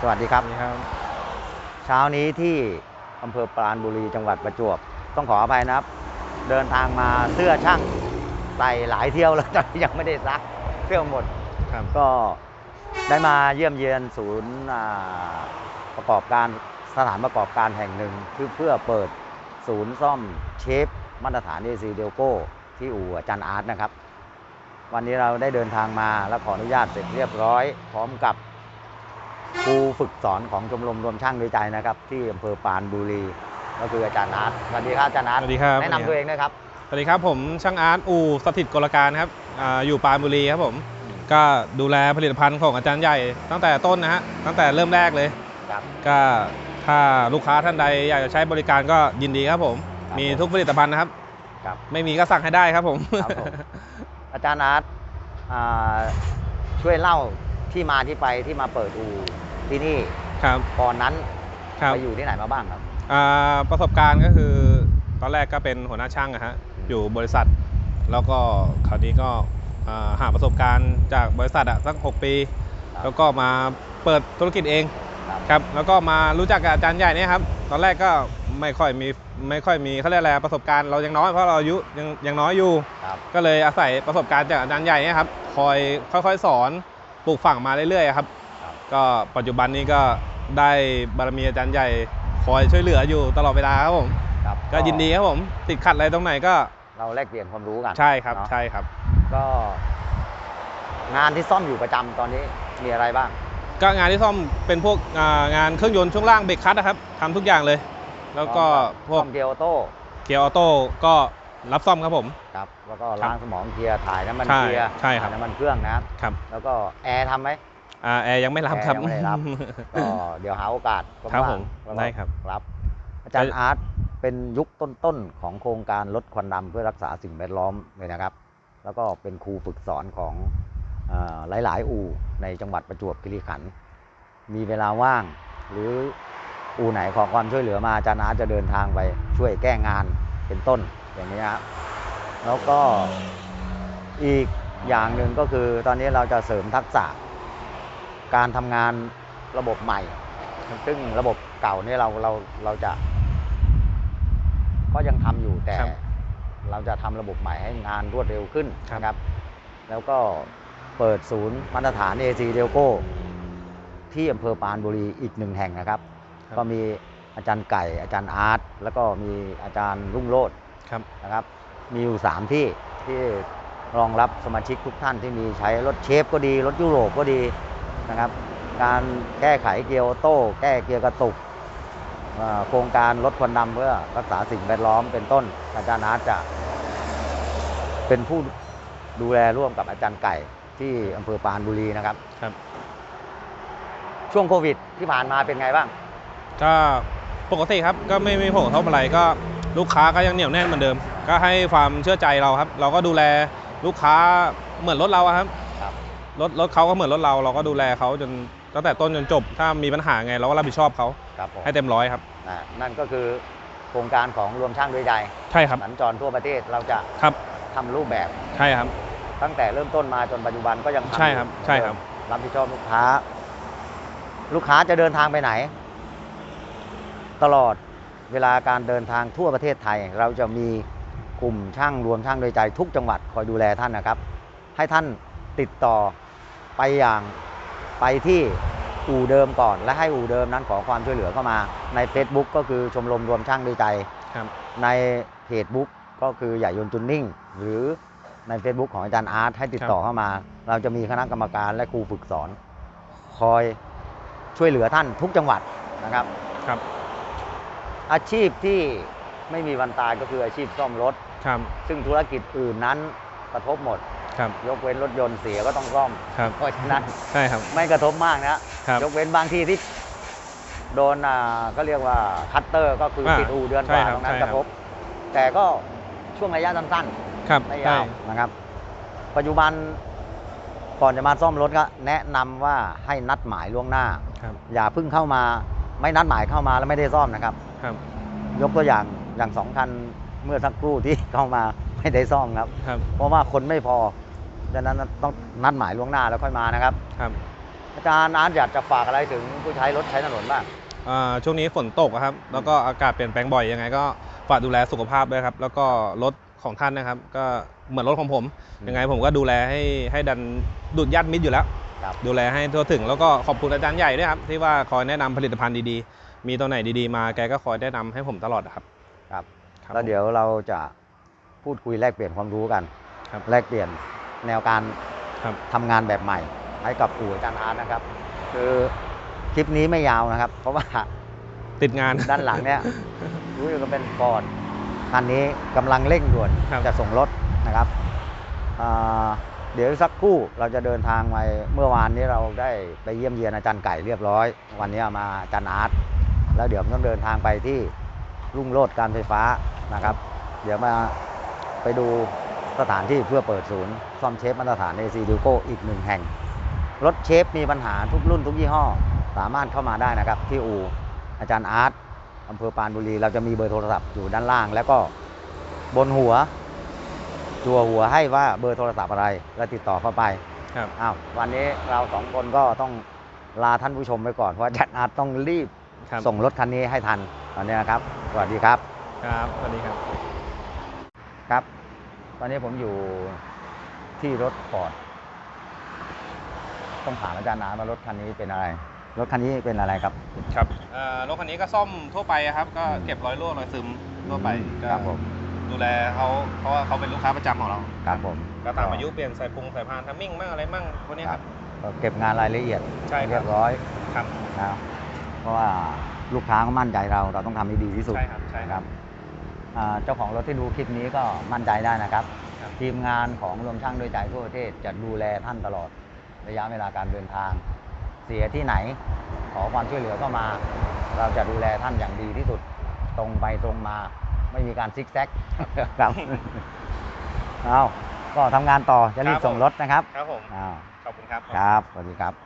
สวัสดีครับนี่ครับ เช้านี้ที่อำเภอปราณบุรีจังหวัดประจวบ ต้องขออภัยนะครับ เดินทางมาเสื้อช่างใส่หลายเที่ยวแล้วตอนนี้ยังไม่ได้ซักเสื้อหมดครับก็ได้มาเยี่ยมเยียนศูนย์อ่าประกอบการสถานประกอบการแห่งหนึ่งคือเพื่อเปิดศูนย์ซ่อมเชฟมาตรฐานเอซีเดลโก้ที่อู่อาจารย์อาร์ตนะครับ วันนี้เราได้เดินทางมาและขออนุญาตเสร็จเรียบร้อย พร้อมกับ ครูฝึกสอนของชมรมรวมช่างด้วยใจนะครับ ที่อำเภอปรานบุรี ก็คืออาจารย์อาร์ตสวัสดีครับอาจารย์อาร์ตสวัสดีครับแนะนำตัวเองนะครับสวัสดีครับผมช่างอาร์ตอูสถิตกลการครับอ่าอยู่ปรานบุรีครับผมก็ดูแลผลิตภัณฑ์ของอาจารย์ใหญ่ ตั้งแต่ต้นนะฮะตั้งแต่เริ่มแรกเลยครับก็ถ้าลูกค้าท่านใดอยากจะใช้บริการก็ยินดีครับผมครับมีผมทุกผลิตภัณฑ์นะครับครับไม่มีก็สั่งให้ได้ครับผมครับผมอาจารย์อาร์ตอ่าช่วยเล่า ที่มาที่ไปที่มาเปิดอู่ที่นี่ครับก่อนนั้นครับไปอยู่ที่ไหนมาบ้างครับอ่าประสบการณ์ก็คือ ตอนแรกก็เป็นหัวหน้าช่างอะฮะอยู่บริษัท แล้วก็คราวนี้ก็อ่าหาประสบการณ์จากบริษัทอะสัก 6 ปี ครับแล้วก็มาเปิดธุรกิจเองครับ ครับแล้วก็มารู้จักกับอาจารย์ใหญ่เนี่ยครับตอนแรกก็ไม่ค่อยมีไม่ค่อยมีเขาเรียกอะไรประสบการณ์เรายังน้อยเพราะเราอายุยังยังน้อยอยู่ ครับ ก็เลยอาศัยประสบการณ์จากอาจารย์ใหญ่เนี่ยครับคอยค่อยๆสอน ปลูกฝังมาเรื่อยๆครับครับ ก็ปัจจุบันนี้ก็ได้บารมีอาจารย์ใหญ่คอยช่วยเหลืออยู่ตลอดเวลาครับผมครับก็ยินดีครับผม ติดขัดอะไรตรงไหนก็เราแลกเปลี่ยนความรู้กันใช่ครับเนอะใช่ครับ ก็ งานที่ซ่อมอยู่ประจำตอนนี้มีอะไรบ้าง ก็งานที่ซ่อมเป็นพวกอ่างานเครื่องยนต์ช่วงล่างเบรกคัตนะครับทำทุกอย่างเลย แล้วก็พวกซ่อมเกียร์ออโต้ เกียร์ออโต้ก็ รับซ่อมครับผม ครับแล้วก็ครับล้างสมองเกียร์ถ่ายน้ำมันใช่เกียร์ใช่ครับ ถ่ายน้ำมันเครื่องนะครับ ครับแล้วก็แอร์ทำไหม อ่าแอร์ยังไม่รับครับ แอร์ยังไม่ได้รับ ก็เดี๋ยวหาโอกาสครับว่างผมๆแล้วก็ได้ครับรับ อาจารย์อาร์ตเป็นยุคต้นๆของโครงการลดควันดำเพื่อรักษาสิ่งแวดล้อมเลยนะครับ แล้วก็เป็นครูฝึกสอนของอาหลายๆ อู่ในจังหวัดประจวบคีรีขันธ์มีเวลาว่าง หรืออู่ไหนขอความช่วยเหลือมาอาจารย์อาร์ตจะเดินทางไปช่วยแก้งานเป็นต้น อย่างนี้ครับแล้วก็อีกอย่างหนึ่งก็คือตอนนี้เราจะเสริมทักษะ การทำงานระบบใหม่ ซึ่งระบบเก่าเนี่ยเราเราเราจะ ก็ยังทำอยู่แต่ ครับเราจะทำระบบใหม่ให้งานรวดเร็วขึ้นครับ นะครับ แล้วก็เปิดศูนย์มาตรฐาน AC d e l c o ที่อำเภอปรานบุรีอีกหนึ่งแห่งนะครับก็มีอาจารย์ไก่อาจารย์อาร์ตแล้วก็มีอาจารย์รุ่งโรจน์ ครับนะครับ มีอยู่ 3 ที่ที่รองรับสมาชิกทุกท่านที่มีใช้รถเชฟก็ดี รถยุโรปก็ดีนะครับ การแก้ไขเกียร์ออโต้ แก้เกียร์กระตุกเอ่อโครงการลดควันดำเพื่อรักษาสิ่งแวดล้อมเป็นต้น อาจารย์อาร์ตจะ เป็นผู้ดูแลร่วมกับอาจารย์ไก่ที่อำเภอปรานบุรีนะครับครับ ช่วงโควิดที่ผ่านมาเป็นไงบ้าง ก็ปกติครับก็ไม่มีผลกระทบอะไรก็ ลูกค้าก็ยังเหนียวแน่นเหมือนเดิม ก็ให้ความเชื่อใจเราครับ เราก็ดูแลลูกค้าเหมือนรถเราอะครับครับ รถรถเขาก็เหมือนรถเรา เราก็ดูแลเขาจนตั้งแต่ต้นจนจบ ถ้ามีปัญหาไงเราก็รับผิดชอบเขาครับผมให้เต็มร้อยครับนะนั่นก็คือโครงการของรวมช่างด้วยใจใช่ครับสัญจรทั่วประเทศเราจะครับทำรูปแบบใช่ครับ ตั้งแต่เริ่มต้นมาจนปัจจุบันก็ยังทำใช่ครับอยู่ใช่ครับ รับผิดชอบลูกค้า ลูกค้าจะเดินทางไปไหน ตลอด เวลาการเดินทางทั่วประเทศไทย เราจะมีกลุ่มช่างรวมช่างโดยใจทุกจังหวัดคอยดูแลท่านนะครับ ให้ท่านติดต่อไปอย่างไปที่อู่เดิมก่อน และให้อู่เดิมนั้นขอความช่วยเหลือเข้ามาใน Facebook ก็คือชมรมรวมช่างด้วยใจครับในเพจบุ๊กก็คือใหญ่ยนต์จุนนิ่ง หรือใน Facebook ของอาจารย์อาร์ตให้ติดต่อเข้ามา เราจะมีคณะกรรมการและครูฝึกสอน คอยช่วยเหลือท่านทุกจังหวัดนะครับครับ อาชีพที่ไม่มีวันตายก็คืออาชีพซ่อมรถ ครับ ซึ่งธุรกิจอื่นนั้นกระทบหมด ครับ ยกเว้นรถยนต์เสียก็ต้องซ่อม ครับ เพราะฉะนั้นใช่ครับ ไม่กระทบมากนะ ครับยกเว้นบางที่ที่โดนอ่าก็เรียกว่าคัตเตอร์ก็คืออ่าปิดอู่เดือนกใช่ว่าครับตรงนั้นใช่กครับ ระทบ แต่ก็ช่วงระยะสั้นครับๆไม่ใช่ยาวนะครับ ปัจจุบันก่อนจะมาซ่อมรถก็แนะนำว่าให้นัดหมายล่วงหน้า ครับ อย่าเพิ่งเข้ามา ไม่นัดหมายเข้ามาแล้วไม่ได้ซ่อมนะครับ ครับ ยกตัวอย่างอย่างสองคันเมื่อสักครู่ที่เข้ามาไม่ได้ซ่อมครับ ครับ เพราะว่าคนไม่พอดังนั้นต้องนัดหมายล่วงหน้าแล้วค่อยมานะครับ ครับ อาจารย์อาร์ตอยากจะฝากอะไรถึงผู้ใช้รถใช้ถนนบ้างอ่าช่วงนี้ฝนตกอะครับ แล้วก็อากาศเปลี่ยนแปลงบ่อยยังไงก็ฝากดูแลสุขภาพด้วยครับ แล้วก็รถของท่านนะครับ ก็เหมือนรถของผมอืมยังไงผมก็ดูแลให้ให้ดันดุดยัดมิดอยู่แล้ว ครับ ดูแลให้ทั่วถึงแล้วก็ขอบคุณอาจารย์ใหญ่ด้วยครับ ที่ว่าคอยแนะนำผลิตภัณฑ์ดีๆ มีตัวไหนดีๆมาแกก็คอยแนะนำให้ผมตลอดอะครับครับครับแล้วเดี๋ยวเราจะพูดคุยแลกเปลี่ยนความรู้กันครับแลกเปลี่ยนแนวการครับทำงานแบบใหม่ ให้กับอู่อาจารย์อาร์ตนะครับ คือคลิปนี้ไม่ยาวนะครับ เพราะว่าติดงานด้านหลังเนี่ยรู้อยู่ก็เป็นฟอร์ดคันนี้กำลังเร่งด่วนครับจะส่งรถนะครับอ่าเดี๋ยวสักครู่เราจะเดินทางไปเมื่อวานนี้เราได้ไปเยี่ยมเยียนอาจารย์ไก่เรียบร้อย วันนี้มาอาจารย์อาร์ต แล้วเดี๋ยวต้องเดินทางไปที่รุ่งโรจน์การไฟฟ้านะครับ เดี๋ยวมาไปดูสถานที่เพื่อเปิดศูนย์ ซ่อมเชฟมาตรฐาน AC d u c o อีกหนึ่งแห่ง รถเชฟมีปัญหาทุกรุ่นทุกยี่ห้อ สามารถเข้ามาได้นะครับ ที่อู่อาจารย์อาร์ตอำเภอปรานบุรี เราจะมีเบอร์โทรศัพท์อยู่ด้านล่าง แล้วก็บนหัว จัวหัวให้ว่าเบอร์โทรศัพท์อะไร แล้วติดต่อเข้าไปครับอ้าววันนี้เราสองคนก็ต้องลาท่านผู้ชมไปก่อนเพราะอาจารย์อาร์ตต้องรีบ ครับ ส่งรถคันนี้ให้ทันตอนนี้นะครับ สวัสดีครับ ครับสวัสดีครับ ครับ ตอนนี้ผมอยู่ที่รถฟอร์ดต้องถามอาจารย์นาว่ารถคันนี้เป็นอะไร รถคันนี้เป็นอะไรครับ ครับเอ่อรถคันนี้ก็ซ่อมทั่วไปอะครับ ก็อืม เก็บรอยรั่วรอยซึมทั่วไปก็ครับผมดูแลเขาเพราะว่าเขาเป็นลูกค้าประจำของเราครับผมก็ตามอายุเปลี่ยนสายพุงสายพานทัมมิ่งมั่งอะไรมั่งพวกนี้ครับ ก็เก็บงานรายละเอียดใช่ครับเรียบร้อยครับ นะค รับเพราะว่าลูกค้าก็มั่นใจเรา เราต้องทำให้ดีที่สุดใช่ครับใช่นะคครัรับบอ่าเจ้าของรถที่ดูคลิปนี้ก็มั่นใจได้นะครับ ครับ ทีมงานของรวมช่างด้วยใจทั่วประเทศจะดูแลท่านตลอดระยะเวลาการเดินทาง เสียที่ไหน ขอความช่วยเหลือก็มา เราจะดูแลท่านอย่างดีที่สุด ตรงไปตรงมา ไม่มีการซิกแซกครับเอาก็ทำงานต่อจะรีบส่งรถนะครับครับผม อ้าวขอบคุณครับ ครับสวัสดีครับ